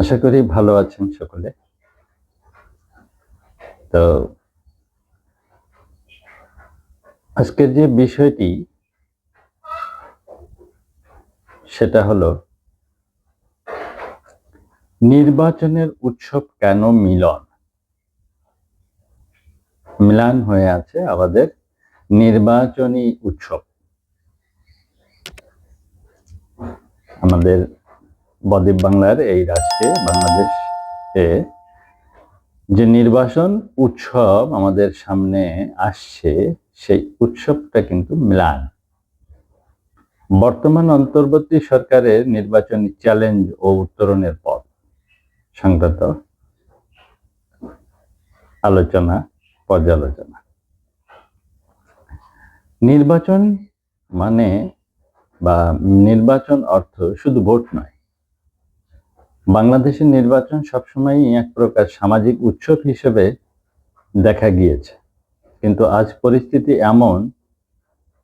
আশা করি ভালো আছেন সকলে। তো আজকের যে বিষয়টি, সেটা হলো, নির্বাচনের উৎসব কেন মিলন? মিলান হয়ে আছে আমাদের নির্বাচনী উৎসব। আমাদের বদ্বীপ বাংলার এই রাষ্ট্রে বাংলাদেশে যে নির্বাচন উৎসব আমাদের সামনে আসছে, সেই উৎসবটা কিন্তু মিলান। বর্তমান অন্তর্বর্তী সরকারের নির্বাচনী চ্যালেঞ্জ ও উত্তরণের পথ। সংক্রান্ত আলোচনা, পর্যালোচনা। নির্বাচন মানে বা নির্বাচন অর্থ শুধু ভোট নয় বাংলাদেশের নির্বাচন সবসময়ই এক প্রকার সামাজিক উৎসব হিসেবে দেখা গিয়েছে। কিন্তু আজ পরিস্থিতি এমন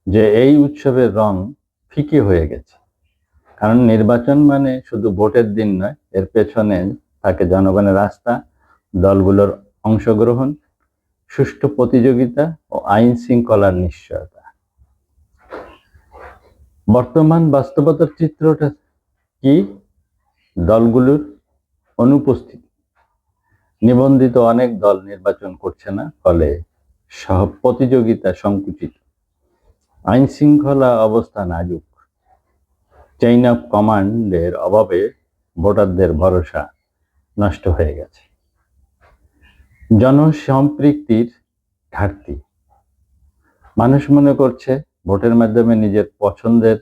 যে এই উৎসবের রং ফিকে হয়ে গেছে। কারণ নির্বাচন মানে শুধু ভোটের দিন নয়, এর পেছনে থাকে জনগণের রাস্তা দলগুলোর অংশগ্রহণ, সুষ্ঠু প্রতিযোগিতা ও আইন শৃঙ্খলার নিশ্চয়তা। বর্তমান বাস্তবতার চিত্রটা কি? দলগুলোর অনুপস্থিতি। নিবন্ধিত অনেক দল নির্বাচন করছে না, ফলে সহ প্রতিযোগিতা সংকুচিত। আইন শৃঙ্খলা অবস্থা নাজুক চেইন অফ কমান্ডের অভাবে ভোটারদের ভরসা নষ্ট হয়ে গেছে। জনসম্পৃক্তির ঘাটতি। মানুষ মনে করছে ভোটের মাধ্যমে নিজের পছন্দের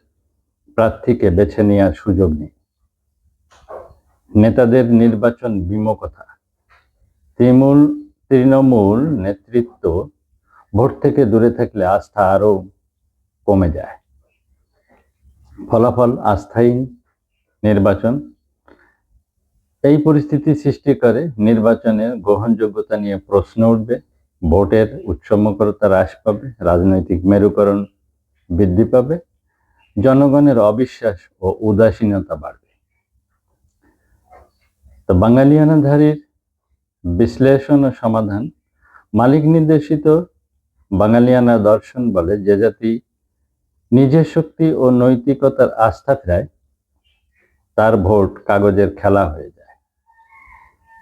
প্রার্থীকে বেছে নেওয়ার সুযোগ নেই। নেতাদের নির্বাচন বিমুখতা তৃণমূল তৃণমূল নেতৃত্ব ভোট থেকে দূরে থাকলে আস্থা আরও কমে যায়। ফলাফল আস্থাহীন নির্বাচন। এই পরিস্থিতি সৃষ্টি করে নির্বাচনের গ্রহণযোগ্যতা নিয়ে প্রশ্ন উঠবে। ভোটের উৎসমকরতা হ্রাস পাবে, রাজনৈতিক মেরুকরণ বৃদ্ধি পাবে। জনগণের অবিশ্বাস ও উদাসীনতা বাড়বে। তো বাঙালিয়ানাধারীর বিশ্লেষণ ও সমাধান মালিক নির্দেশিত বাঙালিয়ানা দর্শন বলে যে জাতি নিজের শক্তি ও নৈতিকতার আস্থা ফেরায়, তার ভোট কাগজের খেলা হয়ে যায়।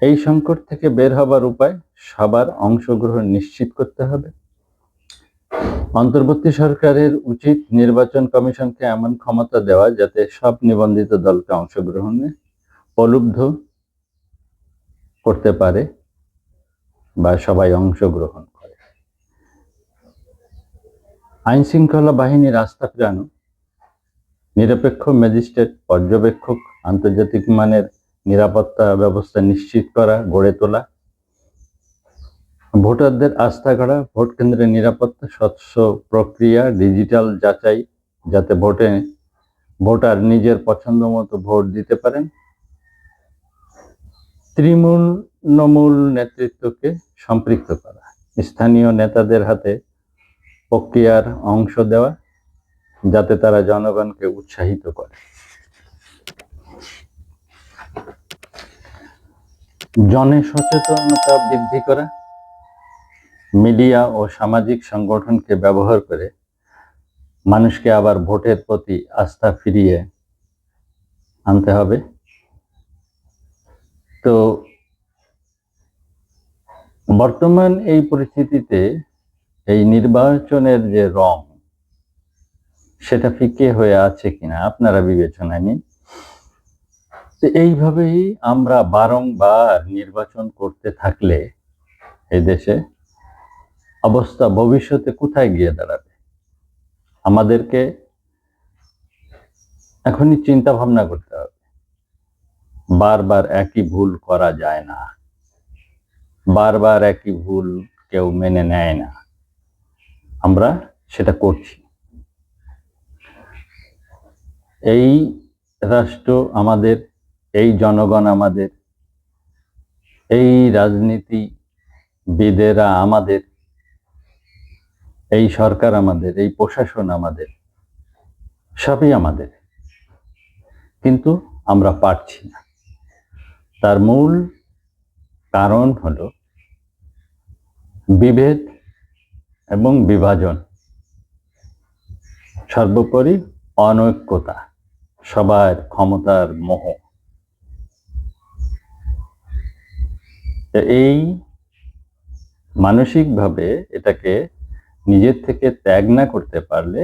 এই সংকট থেকে বের হবার উপায় সবার অংশগ্রহণ নিশ্চিত করতে হবে। অন্তর্বর্তী সরকারের উচিত নির্বাচন কমিশনকে এমন ক্ষমতা দেওয়া যাতে সব নিবন্ধিত দলকে অংশগ্রহণে প্রলুব্ধ করতে পারে বা সবাই অংশগ্রহণ করে। আইন শৃঙ্খলা বাহিনীর আস্থা ফেরানো, নিরপেক্ষ ম্যাজিস্ট্রেট, পর্যবেক্ষক, আন্তর্জাতিক মানের নিরাপত্তা ব্যবস্থা নিশ্চিত করা, গড়ে তোলা, ভোটারদের আস্থা করা ভোট কেন্দ্রের নিরাপত্তা, স্বচ্ছ প্রক্রিয়া, ডিজিটাল যাচাই, যাতে ভোটে, ভোটার নিজের পছন্দ মতো ভোট দিতে পারেন। তৃণমূল নেতৃত্বকে সম্পৃক্ত করা। স্থানীয় নেতাদের হাতে প্রক্রিয়ার অংশ দেওয়া, যাতে তারা জনগণকে উৎসাহিত করে। জনে সচেতনতা বৃদ্ধি করা, মিডিয়া ও সামাজিক সংগঠনকে ব্যবহার করে মানুষকে আবার ভোটের প্রতি আস্থা ফিরিয়ে আনতে হবে। তো বর্তমান এই পরিস্থিতিতে এই নির্বাচনের যে রং, সেটা ফিকে হয়ে আছে কিনা আপনারা বিবেচনায় নিন। তো এইভাবেই আমরা বারংবার নির্বাচন করতে থাকলে এই দেশে অবস্থা ভবিষ্যতে কোথায় গিয়ে দাঁড়াবে? আমাদেরকে এখনই চিন্তা ভাবনা করতে হবে। বারবার একই ভুল করা যায় না। বারবার একই ভুল কেউ মেনে নেয় না। আমরা সেটা করছি। এই রাষ্ট্র আমাদের, এই জনগণ আমাদের, এই রাজনীতিবিদেরা আমাদের, এই সরকার আমাদের, এই প্রশাসন আমাদের, সবই আমাদের। কিন্তু আমরা পারছি না। তার মূল কারণ হল বিভেদ এবং বিভাজন। সর্বোপরি অনৈক্যতা, সবার ক্ষমতার মোহ। এই মানসিকভাবে এটাকে নিজের থেকে ত্যাগ না করতে পারলে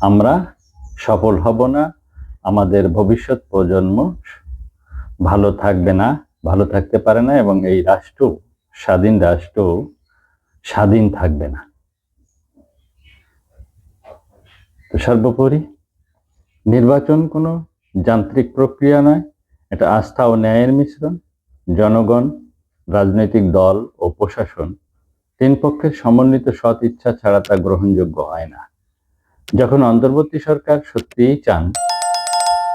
আমরা সফল হব না। আমাদের ভবিষ্যৎ প্রজন্ম ভালো থাকবে না, ভালো থাকতে পারে না এবং এই রাষ্ট্র, স্বাধীন রাষ্ট্র স্বাধীন থাকবে না। তো সর্বোপরি নির্বাচন কোনো যান্ত্রিক প্রক্রিয়া নয়, এটা আস্থা ও ন্যায়ের মিশ্রণ, জনগণ, রাজনৈতিক দল ও প্রশাসন তিন পক্ষের সমন্বিত সৎ ইচ্ছা ছাড়া তা গ্রহণযোগ্য হয় না। যখন অন্তর্বর্তী সরকার সত্যিই চান,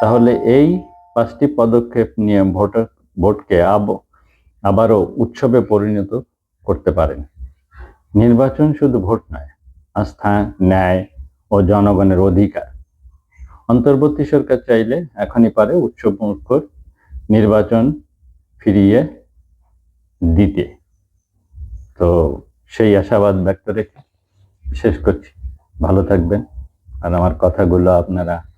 তাহলে এই পাঁচটি পদক্ষেপ নিয়ে ভোট, ভোটকে আব, আবারও উৎসবে পরিণত করতে পারেন। নির্বাচন শুধু ভোট নয়, আস্থা, ন্যায় ও জনগণের অধিকার। অন্তর্বর্তী সরকার চাইলে এখনই পারে উৎসব মুখর নির্বাচন ফিরিয়ে দিতে। তো সেই আশাবাদ ব্যক্ত রেখে শেষ করছি। ভালো থাকবেন। আর আমার কথাগুলো আপনারা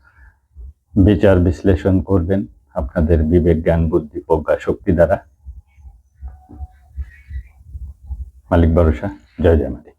বিচার বিশ্লেষণ করবেন আপনাদের বিবেক, জ্ঞান, বুদ্ধি, প্রজ্ঞা, শক্তি দ্বারা। মালিক ভরসা জয় জয় মালিক